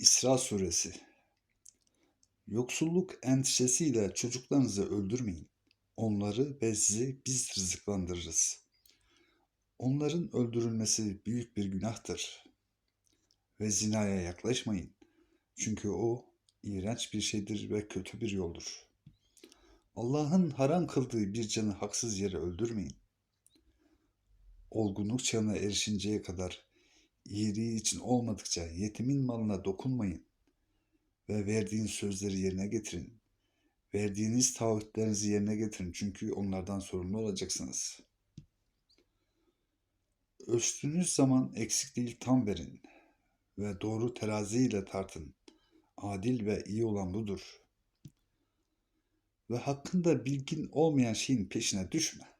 İsra Suresi Yoksulluk endişesiyle çocuklarınızı öldürmeyin. Onları ve sizi biz rızıklandırırız. Onların öldürülmesi büyük bir günahtır. Ve zinaya yaklaşmayın. Çünkü o iğrenç bir şeydir ve kötü bir yoldur. Allah'ın haram kıldığı bir canı haksız yere öldürmeyin. Olgunluk çağına erişinceye kadar iyiliği için olmadıkça yetimin malına dokunmayın ve verdiğin sözleri yerine getirin. Verdiğiniz taahhütlerinizi yerine getirin çünkü onlardan sorumlu olacaksınız. Ölçtüğünüz zaman eksik değil tam verin ve doğru teraziyle tartın. Adil ve iyi olan budur. Ve hakkında bilgin olmayan şeyin peşine düşme.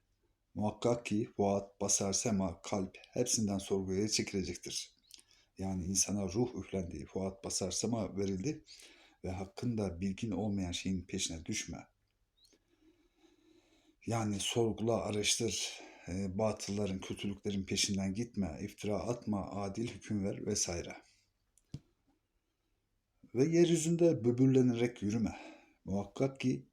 Muhakkak ki vaat, basar, sema, kalp hepsinden sorguya çekilecektir. Yani insana ruh üflendi, fuat, basar, sema verildi ve hakkında bilgin olmayan şeyin peşine düşme. Yani sorgula, araştır, e, batılların, kötülüklerin peşinden gitme, iftira atma, adil hüküm ver vesaire. Ve yeryüzünde böbürlenerek yürüme. Muhakkak ki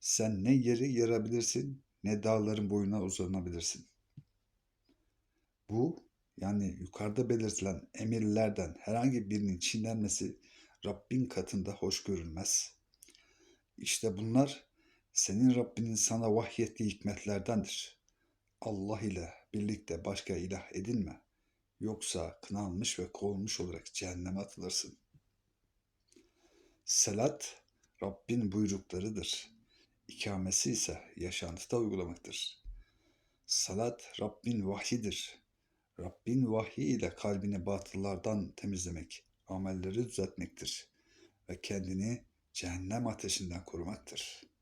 sen ne yeri yarabilirsin ne dağların boyuna uzanabilirsin. Bu yani yukarıda belirtilen emirlerden herhangi birinin çiğnenmesi Rabbin katında hoş görülmez. İşte bunlar senin Rabbinin sana vahyettiği hikmetlerdendir. Allah ile birlikte başka ilah edinme. Yoksa kınanmış ve kovulmuş olarak cehenneme atılırsın. Salat Rabbin buyruklarıdır. İkamesi ise yaşantıda uygulamaktır. Salat Rabbin vahyidir. Rabbin vahyi ile kalbini batıllardan temizlemek, amelleri düzeltmektir ve kendini cehennem ateşinden korumaktır.''